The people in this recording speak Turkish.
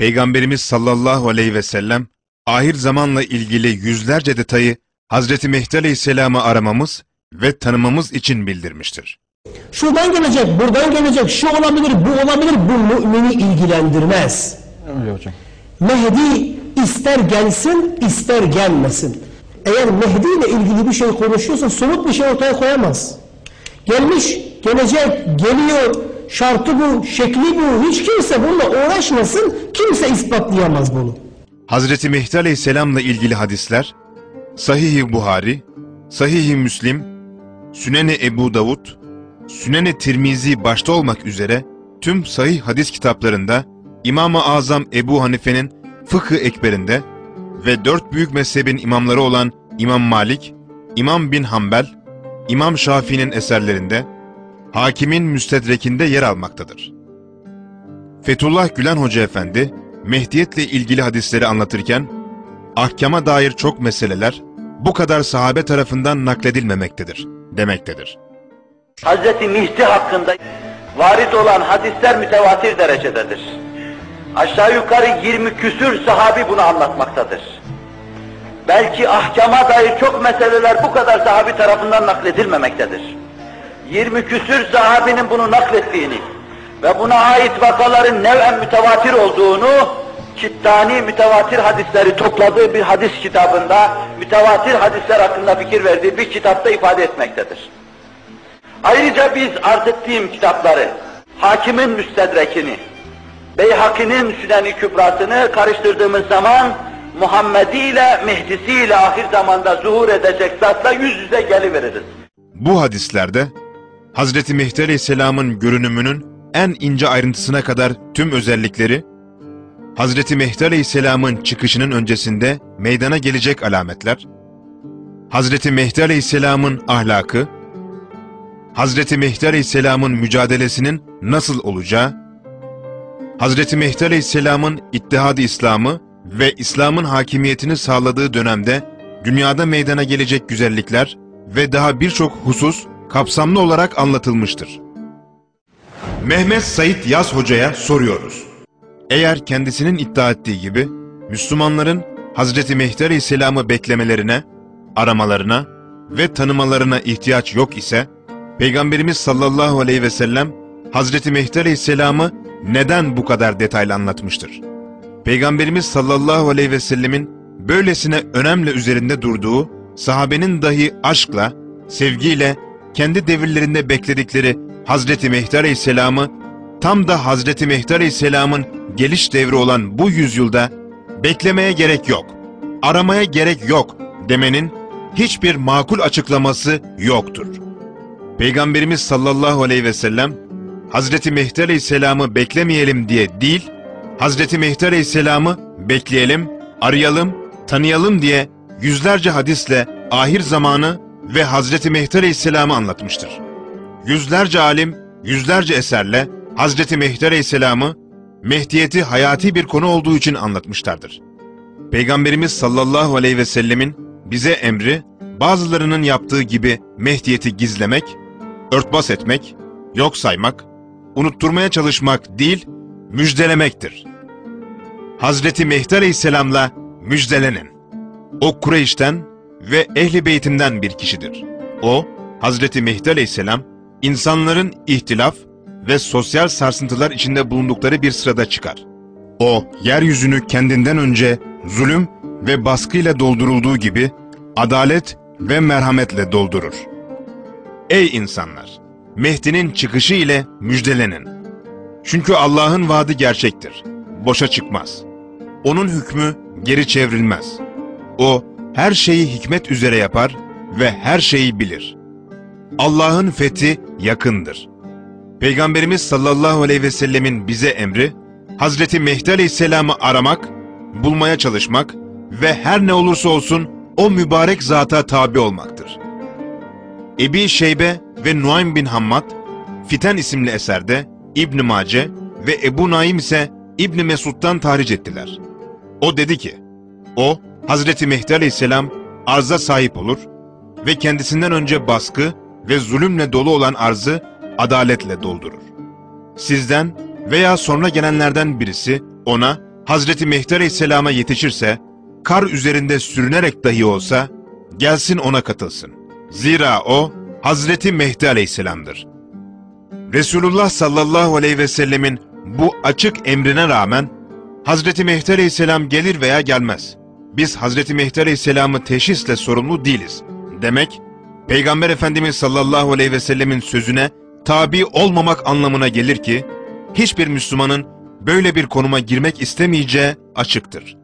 Peygamberimiz sallallahu aleyhi ve sellem, ahir zamanla ilgili yüzlerce detayı Hazreti Mehdi aleyhisselamı aramamız ve tanımamız için bildirmiştir. Şuradan gelecek, buradan gelecek, şu olabilir, bu olabilir, bu mümini ilgilendirmez. Öyle hocam. Mehdi ister gelsin, ister gelmesin. Eğer Mehdi ile ilgili bir şey konuşuyorsa somut bir şey ortaya koyamaz. Gelmiş, gelecek, geliyor, şartı bu, şekli bu, hiç kimse bununla uğraşmasın, kimse ispatlayamaz bunu. Hazreti Mehdi aleyhisselamla ilgili hadisler, Sahih-i Buhari, Sahih-i Müslim, Süneni Ebu Davud, Süneni Tirmizi başta olmak üzere tüm sahih hadis kitaplarında İmam-ı Azam Ebu Hanife'nin Fıkı Ekberinde ve dört büyük mezhebin imamları olan İmam Malik, İmam bin Hanbel, İmam Şafii'nin eserlerinde, Hakimin Müstedrek'inde yer almaktadır. Fethullah Gülen Hoca Efendi, Mehdiyetle ilgili hadisleri anlatırken, ahkama dair çok meseleler bu kadar sahabe tarafından nakledilmemektedir, demektedir. Hazreti Mihdi hakkında varit olan hadisler mütevatir derecededir. Aşağı yukarı 20 küsür sahabi bunu anlatmaktadır. Belki ahkama dair çok meseleler bu kadar sahabi tarafından nakledilmemektedir. 20 küsür sahabinin bunu naklettiğini ve buna ait vakaların nev'en mütevatir olduğunu Kittani mütevatir hadisleri topladığı bir hadis kitabında mütevatir hadisler hakkında fikir verdiği bir kitapta ifade etmektedir. Ayrıca biz arz ettiğim kitapları, Hakimin Müstedrekini, Beyhaki'nin Sünen-i Kübrasını karıştırdığımız zaman Muhammedi ile Mehdisi ile ahir zamanda zuhur edecek zatla yüz yüze geliveririz. Bu hadislerde Hazreti Mehdi Aleyhisselam'ın görünümünün en ince ayrıntısına kadar tüm özellikleri, Hazreti Mehdi Aleyhisselam'ın çıkışının öncesinde meydana gelecek alametler, Hazreti Mehdi Aleyhisselam'ın ahlakı, Hazreti Mehdi Aleyhisselam'ın mücadelesinin nasıl olacağı, Hazreti Mehdi Aleyhisselam'ın İttihad-ı İslam'ı ve İslam'ın hakimiyetini sağladığı dönemde dünyada meydana gelecek güzellikler ve daha birçok husus kapsamlı olarak anlatılmıştır. Mehmet Said Yaz Hoca'ya soruyoruz. Eğer kendisinin iddia ettiği gibi Müslümanların Hazreti Mehdi Aleyhisselam'ı beklemelerine, aramalarına ve tanımalarına ihtiyaç yok ise, Peygamberimiz sallallahu aleyhi ve sellem Hazreti Mehdi Aleyhisselam'ı neden bu kadar detaylı anlatmıştır? Peygamberimiz sallallahu aleyhi ve sellemin böylesine önemli üzerinde durduğu, sahabenin dahi aşkla, sevgiyle, kendi devirlerinde bekledikleri Hazreti Mehdi Aleyhisselam'ı, tam da Hazreti Mehdi Aleyhisselam'ın geliş devri olan bu yüzyılda beklemeye gerek yok, aramaya gerek yok demenin hiçbir makul açıklaması yoktur. Peygamberimiz sallallahu aleyhi ve sellem, Hazreti Mehdi Aleyhisselam'ı beklemeyelim diye değil, Hazreti Mehdi Aleyhisselam'ı bekleyelim, arayalım, tanıyalım diye yüzlerce hadisle ahir zamanı ve Hazreti Mehdi Aleyhisselam'ı anlatmıştır. Yüzlerce alim, yüzlerce eserle Hazreti Mehdi Aleyhisselam'ı Mehdiyeti hayati bir konu olduğu için anlatmışlardır. Peygamberimiz sallallahu aleyhi ve sellemin bize emri, bazılarının yaptığı gibi Mehdiyeti gizlemek, örtbas etmek, yok saymak, unutturmaya çalışmak değil, müjdelemektir. Hazreti Mehdi Aleyhisselam'la müjdelenin. O Kureyş'ten ve Ehli Beytim'den bir kişidir. O, Hazreti Mehdi Aleyhisselam, insanların ihtilaf ve sosyal sarsıntılar içinde bulundukları bir sırada çıkar. O, yeryüzünü kendinden önce zulüm ve baskıyla doldurulduğu gibi adalet ve merhametle doldurur. Ey insanlar! Mehdi'nin çıkışı ile müjdelenin. Çünkü Allah'ın vaadi gerçektir. Boşa çıkmaz. Onun hükmü geri çevrilmez. O her şeyi hikmet üzere yapar ve her şeyi bilir. Allah'ın fethi yakındır. Peygamberimiz sallallahu aleyhi ve sellemin bize emri, Hazreti Mehdi aleyhisselamı aramak, bulmaya çalışmak ve her ne olursa olsun o mübarek zata tabi olmaktır. Ebi Şeybe ve Nuaym bin Hammad, Fiten isimli eserde İbn Mace ve Ebu Naim ise İbn Mesud'dan tahric ettiler. O dedi ki, o Hazreti Mehdi aleyhisselam arza sahip olur ve kendisinden önce baskı ve zulümle dolu olan arzı adaletle doldurur. Sizden veya sonra gelenlerden birisi ona Hazreti Mehdi Aleyhisselam'a yetişirse, kar üzerinde sürünerek dahi olsa, gelsin ona katılsın. Zira o, Hazreti Mehdi Aleyhisselam'dır. Resulullah sallallahu aleyhi ve sellemin bu açık emrine rağmen, Hazreti Mehdi Aleyhisselam gelir veya gelmez. Biz Hazreti Mehdi Aleyhisselam'ı teşhisle sorumlu değiliz. Demek, Peygamber Efendimiz sallallahu aleyhi ve sellemin sözüne tabi olmamak anlamına gelir ki, hiçbir Müslümanın böyle bir konuma girmek istemeyeceği açıktır.